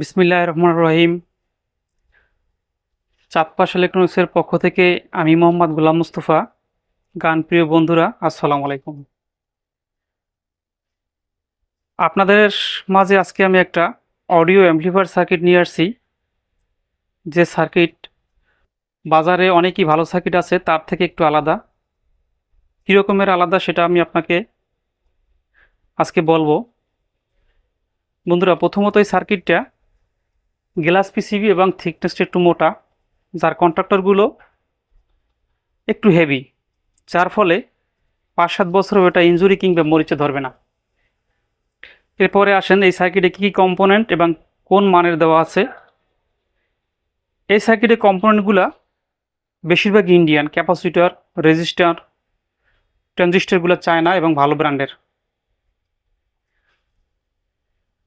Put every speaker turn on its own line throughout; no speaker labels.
বিসমিল্লাহ রহমান রহিম। চাঁদপাশ ইলেকট্রনিক্সের পক্ষ থেকে আমি মোহাম্মদ গোলাম মুস্তফা, গান প্রিয় বন্ধুরা, আসসালামু আলাইকুম। আপনাদের মাঝে আজকে আমি একটা অডিও অ্যাম্পলিফায়ার সার্কিট নিয়ে আসছি, যে সার্কিট বাজারে অনেকই ভালো সার্কিট আছে, তার থেকে একটু আলাদা। কীরকমের আলাদা সেটা আমি আপনাকে আজকে বলব। বন্ধুরা, প্রথমত এই সার্কিটটা গ্লাস পিসিবি এবং থিকনেসটা একটু মোটা, যার কন্ট্রাক্টরগুলো একটু হেভি যার ফলে পাঁচ সাত বছরও এটা ইঞ্জুরি কিংবা মরিচে ধরবে না। এরপরে আসেন এই সার্কিটে কী কী কম্পোনেন্ট এবং কোন মানের দেওয়া আছে। এই সার্কিটের কম্পোনেন্টগুলো বেশিরভাগ ইন্ডিয়ান ক্যাপাসিটর রেজিস্টার ট্রানজিস্টারগুলো চায়না এবং ভালো ব্র্যান্ডের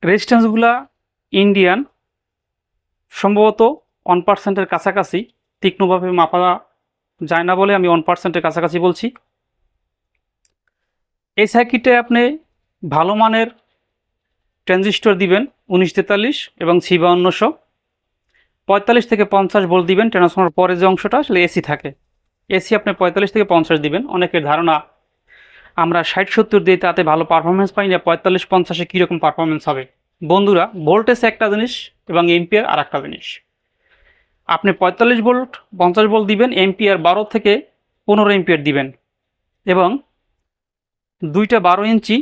রেজিস্ট্যান্সগুলা ইন্ডিয়ান সম্ভবত ওয়ান পার্সেন্টের কাছাকাছি, তীক্ষ্ণভাবে মাপা যায় না বলে আমি ওয়ান পার্সেন্টের কাছাকাছি বলছি। এই সার্কিটে আপনি ভালো মানের ট্রানজিস্টর দিবেন উনিশ তেতাল্লিশ এবং সি বাউন্নশো পঁয়তাল্লিশ থেকে পঞ্চাশ ভোল্ট দিবেন ট্রান্সফর্মার পরে যে অংশটা আসলে এসি থাকে। এসি আপনি পঁয়তাল্লিশ থেকে পঞ্চাশ দিবেন। অনেকের ধারণা আমরা ষাট সত্তর দিয়ে তাতে ভালো পারফরমেন্স পাই না, পঁয়তাল্লিশ পঞ্চাশে কীরকম পারফরমেন্স হবে? বন্ধুরা ভোল্টেজ একটা জিনিস এবং এমপিআর আর একটা জিনিস। আপনি পঁয়তাল্লিশ ভোল্ট পঞ্চাশ ভোল্ট দিবেন এমপিআর বারো থেকে পনেরো এমপিআর দিবেন এবং দুইটা বারো ইঞ্চি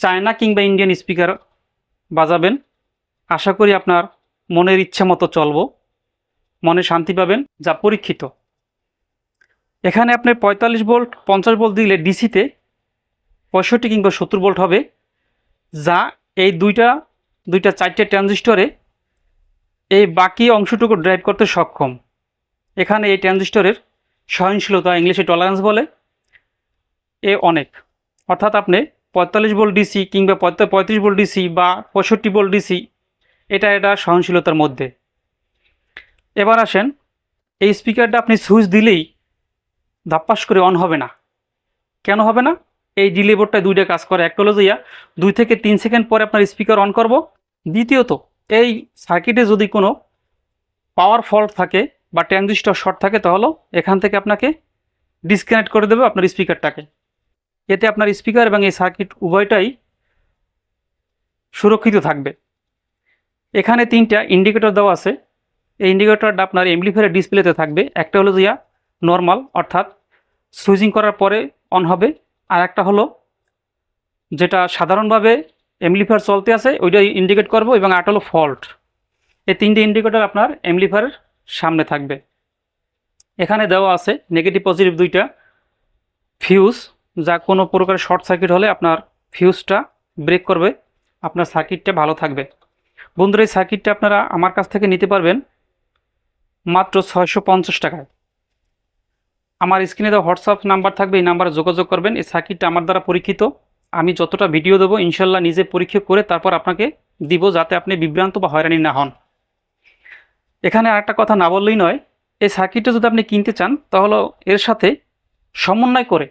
চায়না কিংবা ইন্ডিয়ান স্পিকার বাজাবেন। আশা করি আপনার মনের ইচ্ছা মতো চলব, মনে শান্তি পাবেন, যা পরীক্ষিত। এখানে আপনি পঁয়তাল্লিশ ভোল্ট পঞ্চাশ ভোল্ট দিলে ডিসিতে পঁয়ষট্টি কিংবা সত্তর ভোল্ট হবে, যা এই দুইটা দুইটা চারটে ট্রানজিস্টরে এই বাকি অংশটুকু ড্রাইভ করতে সক্ষম। এখানে এই ট্রানজিস্টরের সহনশীলতা ইংলিশে টলারেন্স বলে। এ অনেক। অর্থাৎ আপনি পঁয়তাল্লিশ ভোল্ট ডিসি কিংবা পঁয়ত্রিশ ভোল্ট ডিসি বা পঁয়ষট্টি ভোল্ট ডিসি এটা এটা সহনশীলতার মধ্যে। এবার আসেন, এই স্পিকারটা আপনি সুইচ দিলেই ধাপ্পাস করে অন হবে না। কেন হবে না? এই ডিলে বোর্ডটায় দুইটা কাজ করে। একটা হলো দুই থেকে তিন সেকেন্ড পরে আপনার স্পিকার অন করব। দ্বিতীয়ত, এই সার্কিটে যদি কোনো পাওয়ার ফল্ট থাকে বা ট্রানজিস্টর শর্ট থাকে, তাহলে এখান থেকে আপনাকে ডিসকানেক্ট করে দেবে আপনার স্পিকারটাকে এতে আপনার স্পিকার এবং এই সার্কিট উভয়টাই সুরক্ষিত থাকবে। এখানে তিনটা ইন্ডিকেটর দেওয়া আছে। এই ইন্ডিকেটরটা আপনার এমপ্লিফায়ারের ডিসপ্লেতে থাকবে। একটা হলো যাইয়া নর্মাল অর্থাৎ সুইচিং করার পরে অন হবে। আর একটা হলো যেটা সাধারণভাবে এমলিফায়ার চলতে আছে, ওইটা ইন্ডিকেট করব এবং আরেকটা হলো ফল্ট এই তিনটে ইন্ডিকেটর আপনার এমলিফায়ারের সামনে থাকবে। এখানে দেওয়া আছে নেগেটিভ পজিটিভ দুইটা ফিউজ যা কোনো প্রকার শর্ট সার্কিট হলে আপনার ফিউজটা ব্রেক করবে, আপনার সার্কিটটা ভালো থাকবে। বন্ধুরা, এই সার্কিটটা আপনারা আমার কাছ থেকে নিতে পারবেন মাত্র ছয়শো পঞ্চাশ টাকায়। আমার স্ক্রিনে দেওয়া হোয়াটসঅ্যাপ নাম্বার থাকবে, এই নাম্বারে যোগাযোগ করবেন। এই সার্কিটটা আমার দ্বারা পরীক্ষিত। আমি যতটা ভিডিও দেবো, ইনশাল্লাহ নিজে পরীক্ষা করে তারপর আপনাকে দিব যাতে আপনি বিভ্রান্ত বা হয়রানি না হন। এখানে আরেকটা কথা না বললেই নয়, এই সার্কিটটা যদি আপনি কিনতে চান, তাহলে এর সাথে সমন্বয় করে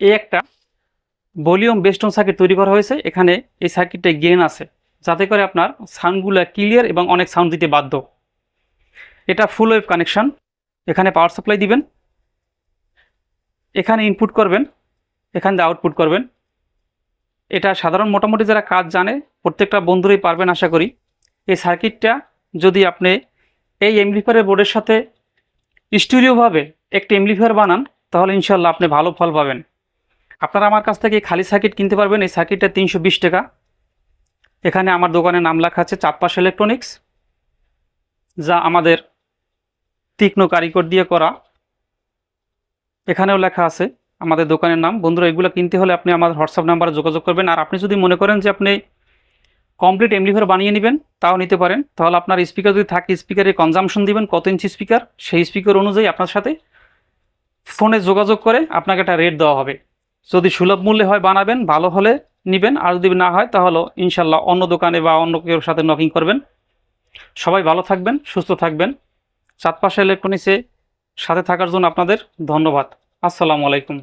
এই একটা ভলিউম বেস্টন সার্কিট তৈরি করা হয়েছে। এখানে এই সার্কিটটায় গেন আছে, যাতে করে আপনার সাউন্ডগুলো ক্লিয়ার এবং অনেক সাউন্ড দিতে বাধ্য। এটা ফুল ওয়েভ কানেকশান এখানে পাওয়ার সাপ্লাই দিবেন, এখানে ইনপুট করবেন, এখান দিয়ে আউটপুট করবেন। এটা সাধারণ মোটামুটি যারা কাজ জানে, প্রত্যেকটা বন্ধুরাই পারবেন আশা করি। এই সার্কিটটা যদি আপনি এই এমলিফায়ারের বোর্ডের সাথে স্টুডিওভাবে একটি এমলিফায়ার বানান, তাহলে ইনশাল্লাহ আপনি ভালো ফল পাবেন। আপনারা আমার কাছ থেকে খালি সার্কিট কিনতে পারবেন, এই সার্কিটটা তিনশো বিশ টাকা। এখানে আমার দোকানের নাম লেখা আছে চাঁদপাশ ইলেকট্রনিক্স, যা আমাদের তীক্ষ্ণ কারিগর দিয়ে করা। এখানেও লেখা আছে আমাদের দোকানের নাম। বন্ধুরা, এগুলো কিনতে হলে আপনি আমার হোয়াটসঅ্যাপ নাম্বারে যোগাযোগ করবেন। আর আপনি যদি মনে করেন যে আপনি কমপ্লিট এমলিফার বানিয়ে নেবেন, তাও নিতে পারেন। তাহলে আপনার স্পিকার যদি থাকে স্পিকারে কনজামশন দিবেন, কত ইঞ্চি স্পিকার সেই স্পিকার অনুযায়ী আপনার সাথে ফোনে যোগাযোগ করে আপনাকে একটা রেট দেওয়া হবে। যদি সুলভ মূল্যে হয়, বানাবেন, ভালো হলে নেবেন। আর যদি না হয়, তাহলে ইনশাল্লাহ অন্য দোকানে বা অন্য কেউ সাথে নকিং করবেন। সবাই ভালো থাকবেন, সুস্থ থাকবেন। চাঁদপাশা ইলেকট্রনিক্সে সাথে থাকার জন্য আপনাদের ধন্যবাদ। আসসালামু আলাইকুম।